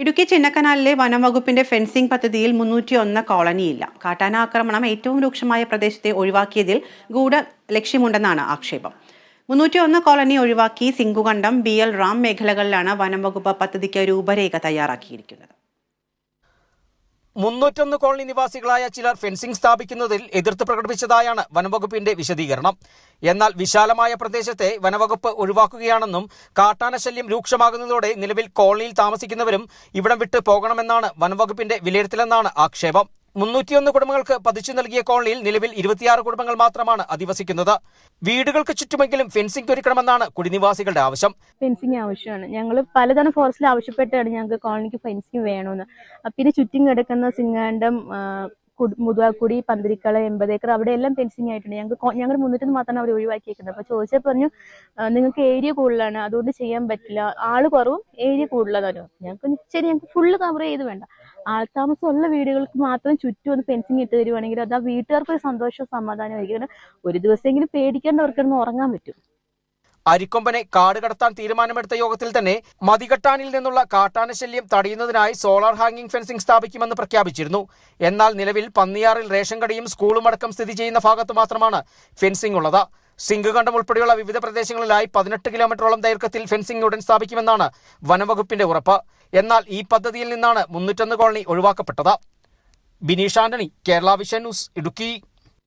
ഇടുക്കി ചിന്നക്കനാലിലെ വനംവകുപ്പിന്റെ ഫെൻസിംഗ് പദ്ധതിയിൽ മുന്നൂറ്റി ഒന്ന് കോളനിയില്ല. കാട്ടാന ആക്രമണം ഏറ്റവും രൂക്ഷമായ പ്രദേശത്തെ ഒഴിവാക്കിയതിൽ ഗൂഢ ലക്ഷ്യമുണ്ടെന്നാണ് ആക്ഷേപം. മുന്നൂറ്റി ഒന്ന് കോളനി ഒഴിവാക്കി സിംഗുകണ്ഠം ബി എൽ റാം മേഖലകളിലാണ് വനംവകുപ്പ് പദ്ധതിക്ക് രൂപരേഖ തയ്യാറാക്കിയിരിക്കുന്നത്. മുന്നൂറ്റൊന്ന് കോളനി നിവാസികളായ ചിലർ ഫെൻസിംഗ് സ്ഥാപിക്കുന്നതിൽ എതിർത്ത് പ്രകടിപ്പിച്ചതായാണ് വനംവകുപ്പിന്റെ വിശദീകരണം. എന്നാൽ വിശാലമായ പ്രദേശത്തെ വനവകുപ്പ് ഒഴിവാക്കുകയാണെന്നും കാട്ടാനശല്യം രൂക്ഷമാകുന്നതോടെ നിലവിൽ കോളനിയിൽ താമസിക്കുന്നവരും ഇവിടം വിട്ട് പോകണമെന്നാണ് വനംവകുപ്പിന്റെ വിലയിരുത്തലെന്നാണ് ആക്ഷേപം. മുന്നൂറ്റിയൊന്ന് കുടുംബങ്ങൾക്ക് പതിച്ചു നൽകിയ കോളനിയിൽ നിലവിൽ ഇരുപത്തിയാറ് കുടുംബങ്ങൾ മാത്രമാണ് അധിവസിക്കുന്നത്. വീടുകൾക്ക് ചുറ്റുമെങ്കിലും ഫെൻസിംഗ് ഒരുക്കണമെന്നാണ് കുടിനിവാസികളുടെ ആവശ്യം. ഫെൻസിംഗ് ആവശ്യമാണ്. ഞങ്ങൾ പലതരം ഫോറസ്റ്റിൽ ആവശ്യപ്പെട്ടാണ് ഞങ്ങൾക്ക് കോളനിക്ക് ഫെൻസിംഗ് വേണമെന്ന് പിന്നെ ചുറ്റും കിടക്കുന്ന സിംഗാണ്ടം മുതുവാക്കുടി പന്തിരിക്കള എൺപത് ഏക്കർ അവിടെ എല്ലാം ഫെൻസിങ് ആയിട്ടുണ്ട്. ഞങ്ങൾക്ക് ഞങ്ങൾ മുന്നൂറ്റൊന്ന് മാത്രമാണ് അവർ ഒഴിവാക്കിയിരിക്കുന്നത് അപ്പൊ ചോദിച്ചാൽ പറഞ്ഞു നിങ്ങൾക്ക് ഏരിയ കൂടുതലാണ് അതുകൊണ്ട് ചെയ്യാൻ പറ്റില്ല. ആൾ കുറവും ഏരിയ കൂടുതലാണ് ഞങ്ങൾക്ക് ശരി ഞങ്ങൾക്ക് ഫുള്ള് കവർ ചെയ്ത് വേണ്ട. ആൾത്താമസം ഉള്ള വീടുകൾക്ക് മാത്രം ചുറ്റും ഒന്ന് ഫെൻസിങ് ഇട്ട് തരുവാണെങ്കിൽ അത് ആ വീട്ടുകാർക്ക് ഒരു സന്തോഷവും സമാധാനമായിരിക്കും കാരണം ഒരു ദിവസമെങ്കിലും പേടിക്കേണ്ടവർക്കൊന്ന് ഉറങ്ങാൻ പറ്റും. അരിക്കൊമ്പനെ കാട് കടത്താൻ തീരുമാനമെടുത്ത യോഗത്തിൽ തന്നെ മതികെട്ടാനിൽ നിന്നുള്ള കാട്ടാന ശല്യം തടയുന്നതിനായി സോളാർ ഹാങ്ങിംഗ് ഫെൻസിംഗ് സ്ഥാപിക്കുമെന്ന് പ്രഖ്യാപിച്ചിരുന്നു. എന്നാൽ നിലവിൽ പന്നിയാറിൽ റേഷൻ കടയും സ്കൂളും അടക്കം സ്ഥിതി ചെയ്യുന്ന ഭാഗത്ത് മാത്രമാണ് ഫെൻസിംഗ് ഉള്ളത്. സിംഗുകണ്ടം ഉൾപ്പെടെയുള്ള വിവിധ പ്രദേശങ്ങളിലായി പതിനെട്ട് കിലോമീറ്ററോളം ദൈർഘ്യത്തിൽ ഫെൻസിംഗ് ഉടൻ സ്ഥാപിക്കുമെന്നാണ് വനംവകുപ്പിന്റെ ഉറപ്പ്. എന്നാൽ ഈ പദ്ധതിയിൽ നിന്നാണ് മുന്നൂറ്റൊന്ന് colony ഒഴിവാക്കപ്പെട്ടത്. Bineesh Antony Kerala vision news Idukki.